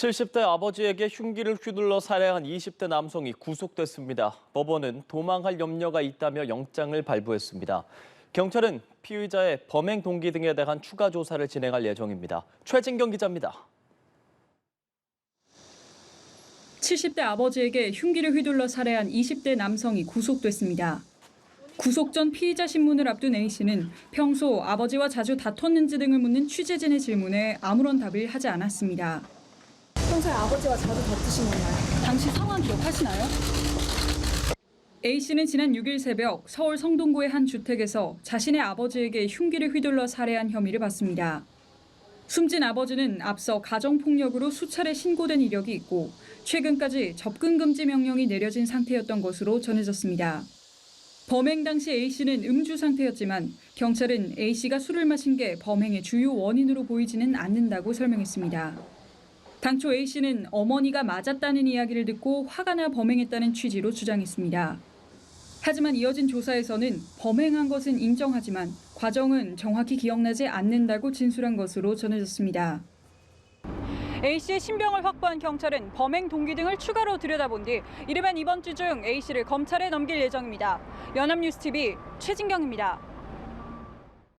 70대 아버지에게 흉기를 휘둘러 살해한 20대 남성이 구속됐습니다. 법원은 도망할 염려가 있다며 영장을 발부했습니다. 경찰은 피의자의 범행 동기 등에 대한 추가 조사를 진행할 예정입니다. 최진경 기자입니다. 70대 아버지에게 흉기를 휘둘러 살해한 20대 남성이 구속됐습니다. 구속 전 피의자 신문을 앞둔 A씨는 평소 아버지와 자주 다퉜는지 등을 묻는 취재진의 질문에 아무런 답을 하지 않았습니다. 평소에 아버지와 자주 다투신 건가요? 당시 상황 기억하시나요? A씨는 지난 6일 새벽 서울 성동구의 한 주택에서 자신의 아버지에게 흉기를 휘둘러 살해한 혐의를 받습니다. 숨진 아버지는 앞서 가정폭력으로 수차례 신고된 이력이 있고 최근까지 접근 금지 명령이 내려진 상태였던 것으로 전해졌습니다. 범행 당시 A씨는 음주 상태였지만 경찰은 A씨가 술을 마신 게 범행의 주요 원인으로 보이지는 않는다고 설명했습니다. 당초 A씨는 어머니가 맞았다는 이야기를 듣고 화가 나 범행했다는 취지로 주장했습니다. 하지만 이어진 조사에서는 범행한 것은 인정하지만 과정은 정확히 기억나지 않는다고 진술한 것으로 전해졌습니다. A씨의 신병을 확보한 경찰은 범행 동기 등을 추가로 들여다본 뒤 이르면 이번 주 중 A씨를 검찰에 넘길 예정입니다. 연합뉴스TV 최진경입니다.